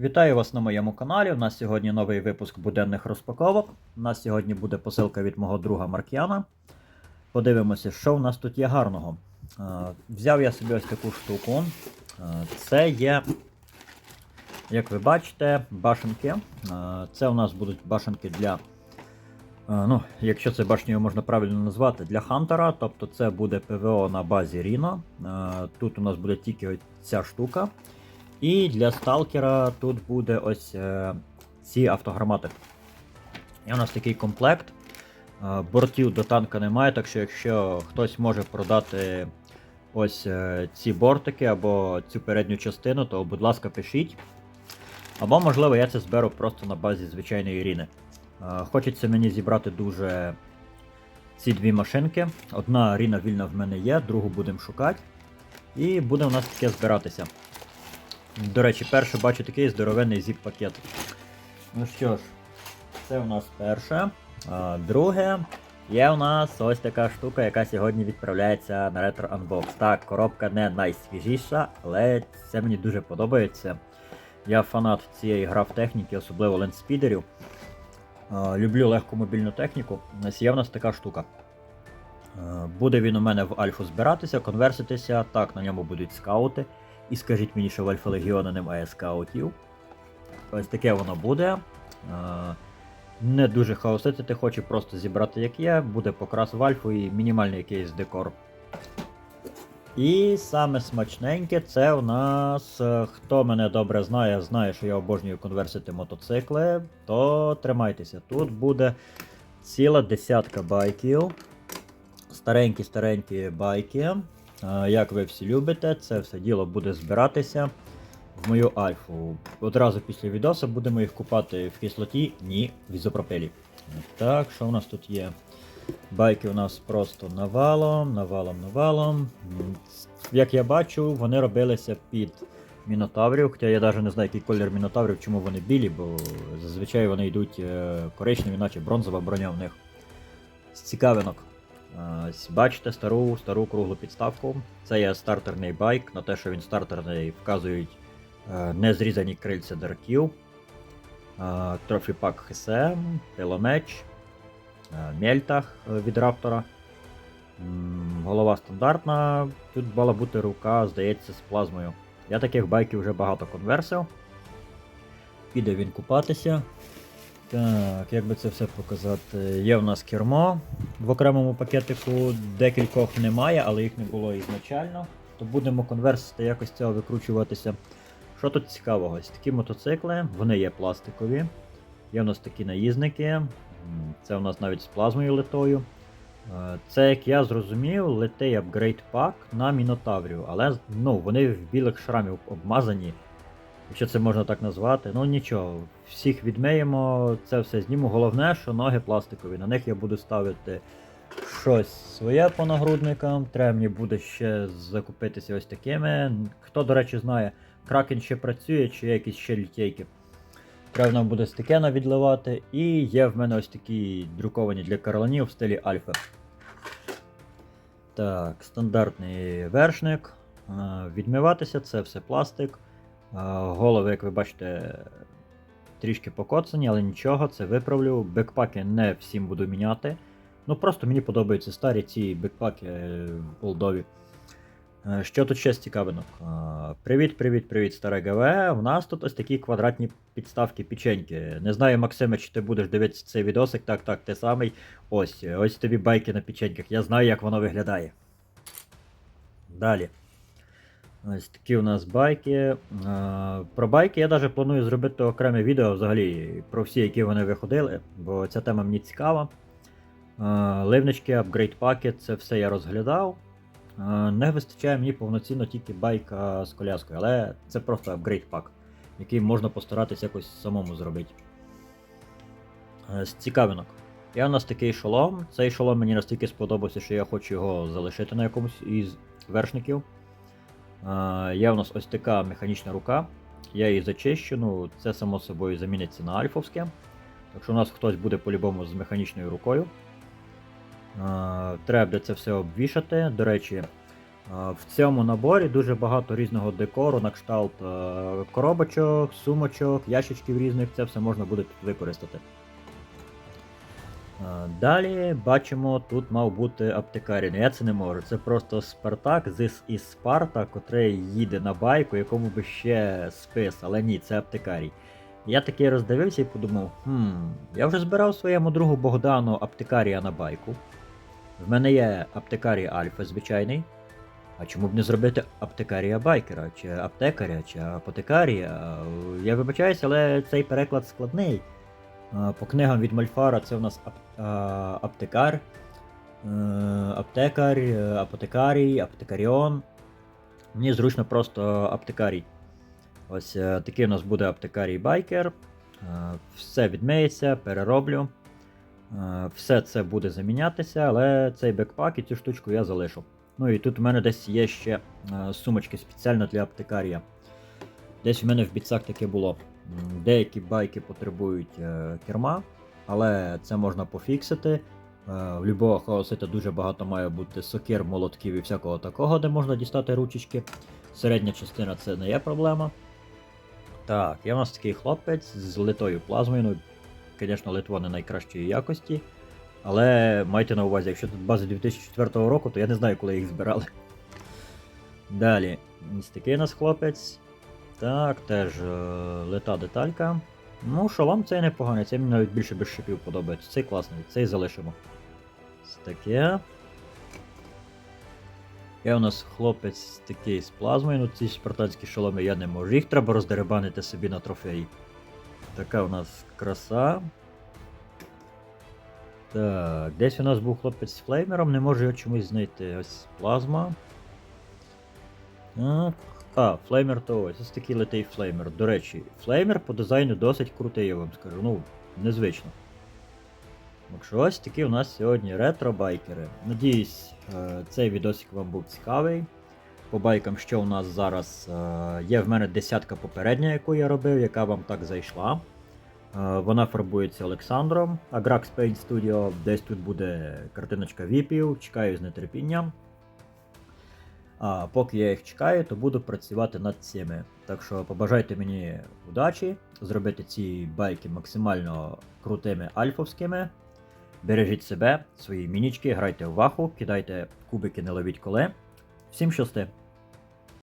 Вітаю вас на моєму каналі. У нас сьогодні новий випуск буденних розпаковок. У нас сьогодні буде посилка від мого друга Маркіана. Подивимося, що в нас тут є гарного. Взяв я собі ось таку штуку. Це є, як ви бачите, башенки. Це у нас будуть башенки для. Ну, якщо це башнею можна правильно назвати, для Хантера, тобто це буде ПВО на базі Ріно. Тут у нас буде тільки ця штука. І для сталкера тут буде ось е, ці автограмати. І у нас такий комплект. Е, бортів до танка немає, так що якщо хтось може продати ось е, ці бортики або цю передню частину, то будь ласка, пишіть. Або, можливо, я це зберу просто на базі звичайної Ріни. Е, Хочеться мені зібрати дуже ці дві машинки. Одна Ріна вільна в мене є, другу будемо шукати. І буде у нас таке збиратися. До речі, перше бачу такий здоровенний зіп-пакет. Ну що ж, це у нас перше. А, друге, є у нас ось така штука, яка сьогодні відправляється на Retro Unbox. Так, коробка не найсвіжіша, але це мені дуже подобається. Я фанат цієї граф-техніки, особливо лендспідерів. Люблю легку мобільну техніку. Ось є в нас така штука. Буде він у мене в Альфу збиратися, конверситися. Так, на ньому будуть скаути. І скажіть мені, що в Альфа Легіона немає скаутів. Ось таке воно буде. Е, Не дуже хаоситити, хочу просто зібрати як є, буде покрас в Альфу і мінімальний якийсь декор. І саме смачненьке це у нас. е, Хто мене добре знає, знає, що я обожнюю конверсити мотоцикли, то тримайтеся. Тут буде ціла десятка байків. Старенькі-старенькі байки. Е, Як ви всі любите, це все діло буде збиратися в мою альфу. Одразу після відоса будемо їх купати в кислоті, ні, в ізопропелі. Так, що у нас тут є? Байки у нас просто навалом, навалом, навалом. Як я бачу, вони робилися під мінотаврів, хоча я навіть не знаю, який колір мінотаврів, чому вони білі, бо зазвичай вони йдуть е, коричневі, наче бронзова броня в них. З цікавинок. Бачите стару стару круглу підставку. Це є стартерний байк. На те, що він стартерний, вказують е, незрізані крильця дерків, трофіпак ХСМ, пиломеч, е, мельтах е, від раптора. Голова стандартна. Тут мала бути рука, здається, з плазмою. Я таких байків вже багато конверсив. Піде він купатися. Так, як би це все показати? Є в нас кермо в окремому пакетику, декількох немає, але їх не було ізначально. То будемо конверсити якось цього викручуватися. Що тут цікавого? Ось такі мотоцикли, вони є пластикові. Є в нас такі наїзники. Це у нас навіть з плазмою литою. Е, Це, як я зрозумів, литий апгрейд пак на мінотаврів, але ну, вони в білих шрамів обмазані якщо це можна так назвати. Ну нічого, всіх відмиємо, це все зніму. Головне, що ноги пластикові. На них я буду ставити щось своє по нагрудникам. Треба мені буде ще закупитися ось такими. Хто, до речі, знає, кракен ще працює, чи є якісь ще літейки. Треба нам буде стекена відливати. І є в мене ось такі друковані для кароланів в стилі альфа. Так, стандартний вершник. Е, Відмиватися, це все пластик. Е, Голови, як ви бачите, трішки покоцані, але нічого, це виправлю. Бекпаки не всім буду міняти. Ну просто мені подобаються старі ці бекпаки е, олдові. Е, Що тут ще з цікавинок? Е, Привіт, привіт, привіт, старе ГВ. У нас тут ось такі квадратні підставки печеньки. Не знаю, Максиме, чи ти будеш дивитися цей відосик. Так, так, ти самий. Ось, ось тобі байки на печеньках. Я знаю, як воно виглядає. Далі. Ось такі у нас байки. Е, Про байки я навіть планую зробити окреме відео взагалі про всі, які вони виходили, бо ця тема мені цікава. Е, Ливнички, апгрейд паки, це все я розглядав. Е, Не вистачає мені повноцінно тільки байка з коляскою, але це просто апгрейд пак, який можна постаратися якось самому зробити. З цікавинок. Є у нас такий шолом. Цей шолом мені настільки сподобався, що я хочу його залишити на якомусь із вершників. Є у нас ось така механічна рука. Я її зачищу, ну це само собою заміниться на альфовське. Так що у нас хтось буде по-любому з механічною рукою. Треба буде це все обвішати. До речі, В цьому наборі дуже багато різного декору на кшталт коробочок, сумочок, ящичків різних, це все можна буде тут використати. Далі бачимо, тут мав бути аптекарій. Я це не можу. Це просто Спартак This is Спарта, котрий їде на байку, якому би ще спис, але ні, це аптекарій. Я такий роздивився і подумав: хм, я вже збирав своєму другу Богдану аптекарія на байку. В мене є аптекарій Альфа звичайний. А чому б не зробити аптекарія байкера, чи аптекаря, чи апотекарія? Я вибачаюся, але цей переклад складний. По книгам від Мальфара це у нас ап- аптекар, е, аптекар, е, апотекарій, аптекаріон. Мені зручно просто аптекарій. Ось е, такий у нас буде аптекарій байкер. Все відмиється, перероблю. Все це буде замінятися, але цей бекпак і цю штучку я залишу. Ну і тут у мене десь є ще сумочки спеціально для аптекарія. Десь у мене в біцах таке було. Деякі байки потребують е, керма, але це можна пофіксити. Е, в любого хаосита дуже багато має бути сокир, молотків і всякого такого, де можна дістати ручечки. Середня частина це не є проблема. Так, є у нас такий хлопець з литою плазмою. Ну, звісно, литво не найкращої якості. Але майте на увазі, якщо тут бази 2004 року, то я не знаю, коли їх збирали. Далі, ось такий у нас хлопець. Так, теж е, лита деталька. Ну, шолом цей непоганий, цей мені навіть більше без шипів подобається. Цей класний, цей залишимо. Ось таке. Є у нас хлопець такий з плазмою, ну ці спартанські шоломи я не можу. Їх треба роздеребанити собі на трофеї. Така у нас краса. Так, десь у нас був хлопець з флеймером, не можу його чомусь знайти. Ось плазма. Так. А, флеймер то ось. Ось такий летий флеймер. До речі, флеймер по дизайну досить крутий, я вам скажу. Ну, незвично. Що ось такі у нас сьогодні ретро-байкери. Надіюсь, е, цей відосик вам був цікавий. По байкам, що у нас зараз е, є в мене десятка попередня, яку я робив, яка вам так зайшла. Е, Вона фарбується Олександром, Agrax Paint Studio. Десь тут буде картиночка віпів, чекаю з нетерпінням. А поки я їх чекаю, то буду працювати над цими. Так що побажайте мені удачі, зробити ці байки максимально крутими альфовськими. Бережіть себе, свої мінічки, грайте в ваху, кидайте кубики, не ловіть коле. Всім щасти!